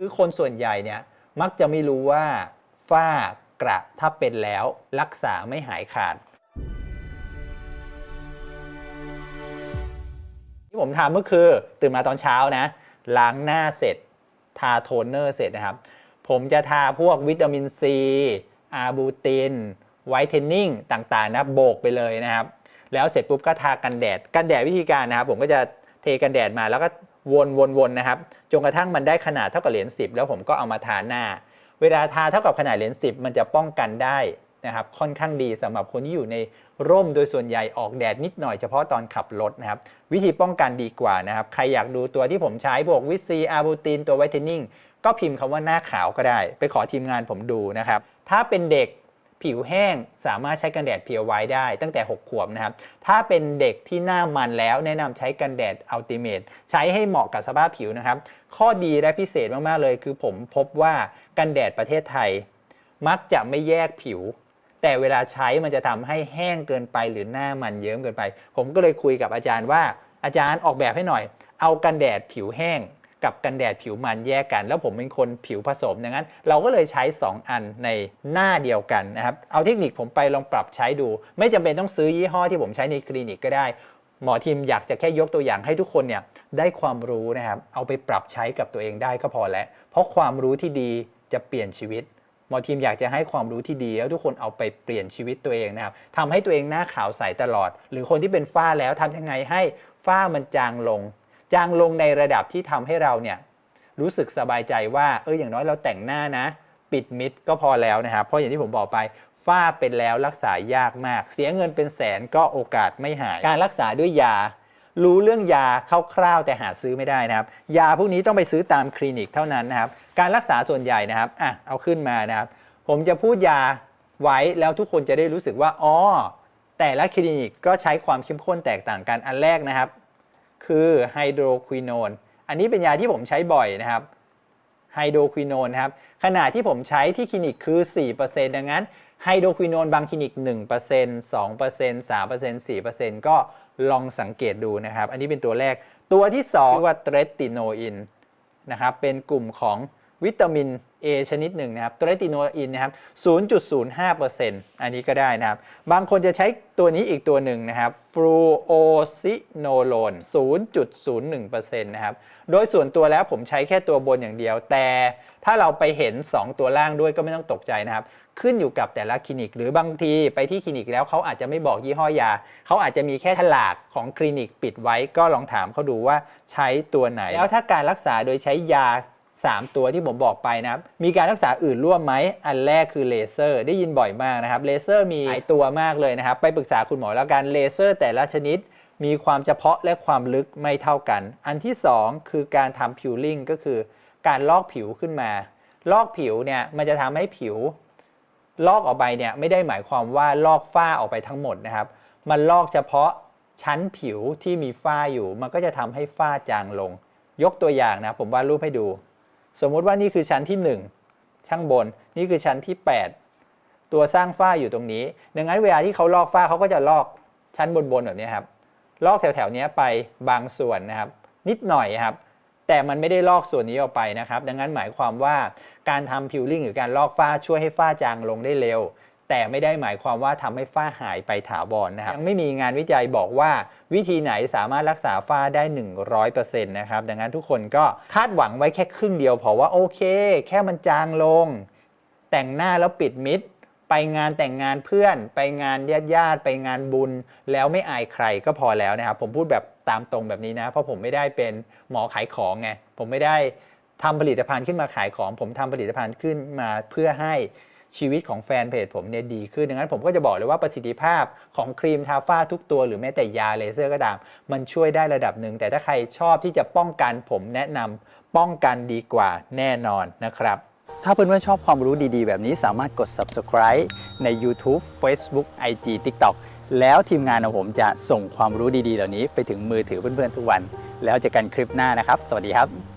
คือคนส่วนใหญ่เนี่ยมักจะไม่รู้ว่าฝ้ากระถ้าเป็นแล้วรักษาไม่หายขาด ที่ผมทำก็คือตื่นมาตอนเช้านะ ล้างหน้าเสร็จทาโทนเนอร์เสร็จนะครับ ผมจะทาพวกวิตามินซีอาบูตินไวท์เทนนิ่งต่างๆนะโบกไปเลยนะครับ แล้วเสร็จปุ๊บก็ทากันแดด กันแดดวิธีการนะครับ ผมก็จะเทกันแดดมาแล้วก็ วนวนวนนะครับจนกระทั่งมันได้ขนาดเท่ากับเหรียญ10 แล้วผมก็เอามาทาหน้า เวลาทาเท่ากับขนาดเหรียญ10 มันจะป้องกันได้นะครับค่อนข้างดีสำหรับคนที่อยู่ในร่มโดยส่วนใหญ่ออกแดดนิดหน่อยเฉพาะตอนขับรถนะครับวิธีป้องกันดีกว่านะครับใครอยากดูตัวที่ผมใช้พวกวิตซีอาบูตินตัวไวท์เทนนิ่งก็พิมพ์คำว่าหน้าขาวก็ได้ ไปขอทีมงานผมดูนะครับถ้าเป็นเด็ก ผิวแห้งสามารถใช้กันแดดเพียวไว้ได้ตั้งแต่ 6 ขวบนะครับ ถ้าเป็นเด็กที่หน้ามันแล้วแนะนำใช้กันแดดอัลติเมทใช้ให้เหมาะกับสภาพผิวนะครับ ข้อดีและพิเศษมากๆเลย คือผมพบว่ากันแดดประเทศไทย มักจะไม่แยกผิว แต่เวลาใช้มันจะทำให้แห้งเกินไปหรือหน้ามันเยิ้มเกินไป ผมก็เลยคุยกับอาจารย์ว่าอาจารย์ออกแบบให้หน่อย เอากันแดดผิวแห้ง กับกันแดดผิวมันแยกกัน แล้วผมเป็นคนผิวผสมดังนั้น เราก็เลยใช้ 2 อันในหน้าเดียวกันนะครับเอาเทคนิคผมไปลองปรับใช้ดู ไม่จำเป็นต้องซื้อยี่ห้อที่ผมใช้ในคลินิกก็ได้ หมอทีมอยากจะแค่ยกตัวอย่างให้ทุกคนเนี่ยได้ความรู้นะครับเอาไปปรับใช้กับตัวเองได้ก็พอแล้ว เพราะความรู้ที่ดีจะเปลี่ยนชีวิตหมอทีมอยากจะให้ความรู้ที่ดีแล้วทุกคนเอาไปเปลี่ยนชีวิตตัวเองนะครับทำให้ตัวเองหน้าขาวใสตลอด หรือคนที่เป็นฝ้าแล้วทำยังไงให้ฝ้ามันจางลง จางลงในระดับที่ทำให้เราเนี่ยรู้สึกสบายใจว่าเอออย่างน้อยเราแต่งหน้านะ ปิดมิดก็พอแล้วนะครับเพราะอย่างที่ผมบอกไปฝ้าเป็นแล้วรักษายากมาก เสียเงินเป็นแสนก็โอกาสไม่หาย การรักษาด้วยยา รู้เรื่องยาคร่าวๆแต่หาซื้อไม่ได้นะครับ ยาพวกนี้ต้องไปซื้อตามคลินิกเท่านั้นนะครับ การรักษาส่วนใหญ่นะครับอะเอาขึ้นมานะครับ ผมจะพูดยาไว้แล้วทุกคนจะได้รู้สึกว่าอ๋อแต่ละคลินิกก็ใช้ความเข้มข้นแตกต่างกันอันแรกนะครับ คือไฮโดรควินอนอันนี้เป็นยาที่ผมใช้บ่อยนะครับไฮโดรควินอนครับขนาดที่ผมใช้ที่คลินิกคือ 4%ดังนั้นไฮโดรควินอนบางคลินิก 1% 2% 3% 4%ก็ลองสังเกตดูนะครับ อันนี้เป็นตัวแรก ตัวที่2คือว่าเตรติโนอินนะครับ เป็นกลุ่มของ วิตามิน A ชนิดหนึ่งนะครับเตรติโนอินนะครับ 0.05%อันนี้ก็ได้นะครับ บางคนจะใช้ตัวนี้อีกตัวหนึ่งนะครับฟลูโอซิโนโลน 0.01%นะครับ โดยส่วนตัวแล้วผมใช้แค่ตัวบนอย่างเดียว แต่ถ้าเราไปเห็น 2 ตัวล่างด้วยก็ไม่ต้องตกใจนะครับ ขึ้นอยู่กับแต่ละคลินิก หรือบางทีไปที่คลินิกแล้วเขาอาจจะไม่บอกยี่ห้อยา เขาอาจจะมีแค่ฉลากของคลินิกปิดไว้ก็ลองถามเขาดูว่าใช้ตัวไหน แล้วถ้าการรักษาโดยใช้ยา 3 ตัวที่ผมบอกไปนะครับ มีการรักษาอื่นร่วมไหม อันแรกคือเลเซอร์ ได้ยินบ่อยมากนะครับ เลเซอร์มีหลายตัวมากเลยนะครับ ไปปรึกษาคุณหมอแล้วกัน เลเซอร์แต่ละชนิด มีความเฉพาะและความลึกไม่เท่ากัน อันที่ 2 คือการทำพิวลิ่งก็คือ การลอกผิวขึ้นมา ลอกผิวเนี่ยมันจะทำให้ผิว ลอกออกไปเนี่ยไม่ได้หมายความว่าลอกฝ้าออกไปทั้งหมดนะครับ มันลอกเฉพาะชั้นผิวที่มีฝ้าอยู่ มันก็จะทำให้ฝ้าจางลง ยกตัวอย่างนะผมวาดรูปให้ดู สมมุติว่านี่คือชั้นที่ 1 ข้างบน นี่คือชั้นที่ 8 ตัวสร้างฝ้าอยู่ตรงนี้ ดังนั้นเวลาที่เขาลอกฝ้าเขาก็จะลอกชั้นบนๆแบบนี้ครับ ลอกแถวๆนี้ไปบางส่วนนะครับ นิดหน่อยครับ แต่มันไม่ได้ลอกส่วนนี้ออกไปนะครับ ดังนั้นหมายความว่าการทำพิวลิ่งหรือการลอกฝ้าช่วยให้ฝ้าจางลงได้เร็ว แต่ไม่ได้หมายความว่าทำให้ฝ้าหายไปถาวรนะครับยังไม่มีงานวิจัยบอกว่าวิธีไหนสามารถรักษาฝ้าได้ 100%นะครับดังนั้นทุกคนก็คาดหวังไว้แค่ครึ่งเดียวพอว่าโอเค แค่มันจางลง แต่งหน้าแล้วปิดมิดไปงานแต่งงานเพื่อน ไปงานญาติญาติๆไปงานบุญ แล้วไม่อายใครก็พอแล้วนะครับผมพูดแบบตามตรงแบบนี้นะ เพราะผมไม่ได้เป็นหมอขายของไงผมไม่ได้ทำผลิตภัณฑ์ขึ้นมาขายของ ผมทำผลิตภัณฑ์ขึ้นมาเพื่อให้ ชีวิตของแฟนเพจผมเนี่ยดีขึ้นดังนั้นผมก็จะบอกเลยว่าประสิทธิภาพของครีมทาฝ้าทุกตัวหรือแม้แต่ยาเลเซอร์ก็ตาม มันช่วยได้ระดับหนึ่ง แต่ถ้าใครชอบที่จะป้องกันผมแนะนำป้องกันดีกว่าแน่นอนนะครับ ถ้าเพื่อนๆชอบความรู้ดีๆ แบบนี้สามารถกด subscribe ใน YouTube Facebook IG TikTok แล้วทีมงานของผมจะส่งความรู้ดีๆ เหล่านี้ไปถึงมือถือเพื่อนๆทุกวัน แล้วเจอกันคลิปหน้านะครับ สวัสดีครับ